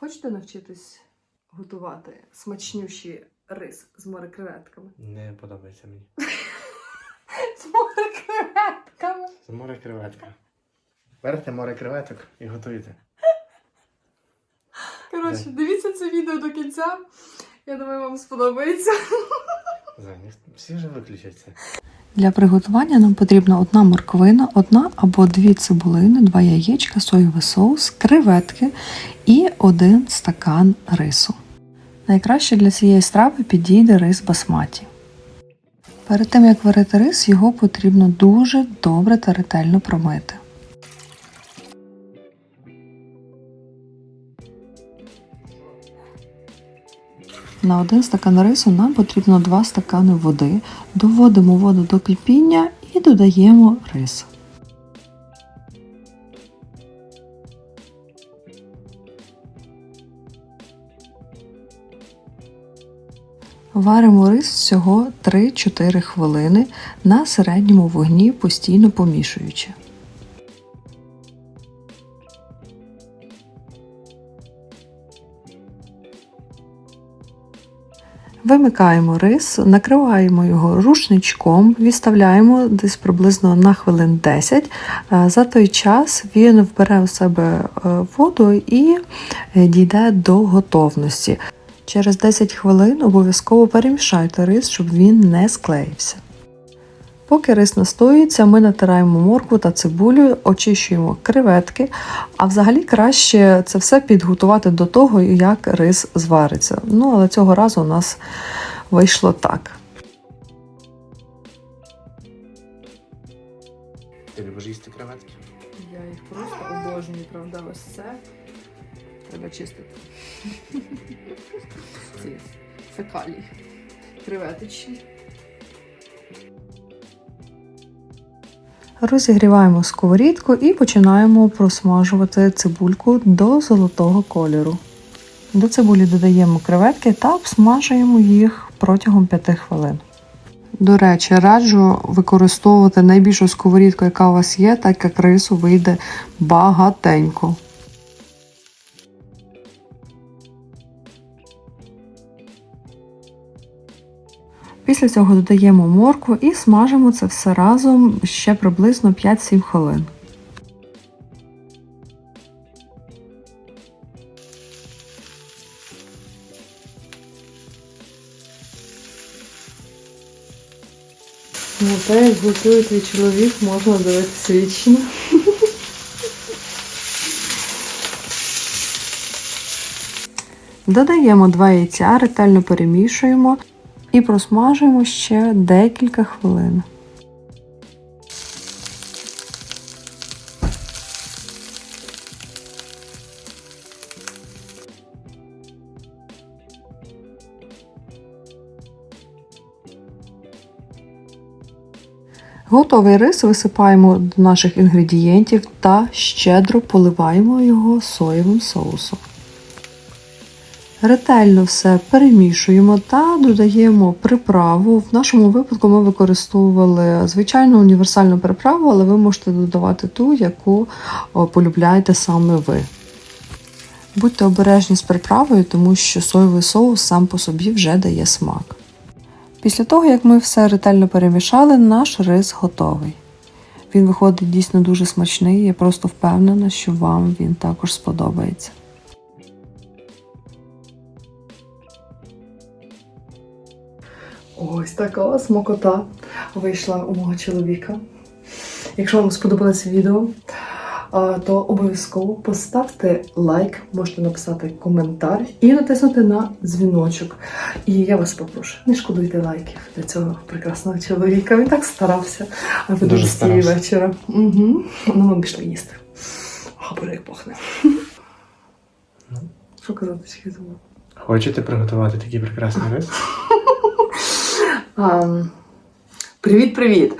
Хочете навчитись готувати смачнющий рис з морекреветками? Не подобається мені. З морекреветками! Це море креветка. Берете море креветок і готуєте. Коротше, дивіться це відео до кінця. Я думаю, вам сподобається. Зані, всі вже виключать це. Для приготування нам потрібна одна морквина, одна або дві цибулини, два яєчка, соєвий соус, креветки і один стакан рису. Найкраще для цієї страви підійде рис басматі. Перед тим як варити рис, його потрібно дуже добре та ретельно промити. На один стакан рису нам потрібно 2 стакани води. Доводимо воду до кипіння і додаємо рис. Варимо рис всього 3-4 хвилини на середньому вогні, постійно помішуючи. Вимикаємо рис, накриваємо його рушничком, відставляємо десь приблизно на хвилин 10. Е, За той час він вбере у себе е, воду і е, дійде до готовності. Через 10 хвилин обов'язково перемішайте рис, щоб він не склеївся. Поки рис настоюється, ми натираємо моркву та цибулю, очищуємо креветки, а взагалі краще це все підготувати до того, як рис звариться. Ну, але цього разу у нас вийшло так. Ти любиш їсти креветки? Я їх просто обожнюю, правда, ось це. Треба чистити. Ці фекалії. Креветочні. Розігріваємо сковорідку і починаємо просмажувати цибульку до золотого кольору. До цибулі додаємо креветки та обсмажуємо їх протягом 5 хвилин. До речі, раджу використовувати найбільшу сковорідку, яка у вас є, так як рису вийде багатенько. Після цього додаємо моркву і смажимо це все разом ще приблизно 5-7 хвилин. Ну, те, як готує твій чоловік, можна дивитися вічно. Додаємо 2 яйця, ретельно перемішуємо і просмажуємо ще декілька хвилин. Готовий рис висипаємо до наших інгредієнтів та щедро поливаємо його соєвим соусом. Ретельно все перемішуємо та додаємо приправу. В нашому випадку ми використовували звичайну універсальну приправу, але ви можете додавати ту, яку полюбляєте саме ви. Будьте обережні з приправою, тому що соєвий соус сам по собі вже дає смак. Після того, як ми все ретельно перемішали, наш рис готовий. Він виходить дійсно дуже смачний, я просто впевнена, що вам він також сподобається. Ось така смакота вийшла у мого чоловіка. Якщо вам сподобалося відео, то обов'язково поставте лайк, можете написати коментар і натиснути на дзвіночок. І я вас попрошу, не шкодуйте лайків для цього прекрасного чоловіка. Він так старався, ви Дуже старався. вечора. Угу. Ну, ми пішли їсти. А, як пахне. Ну. Що казати, що я забула? Хочете приготувати такий прекрасний рис? Привіт-привіт!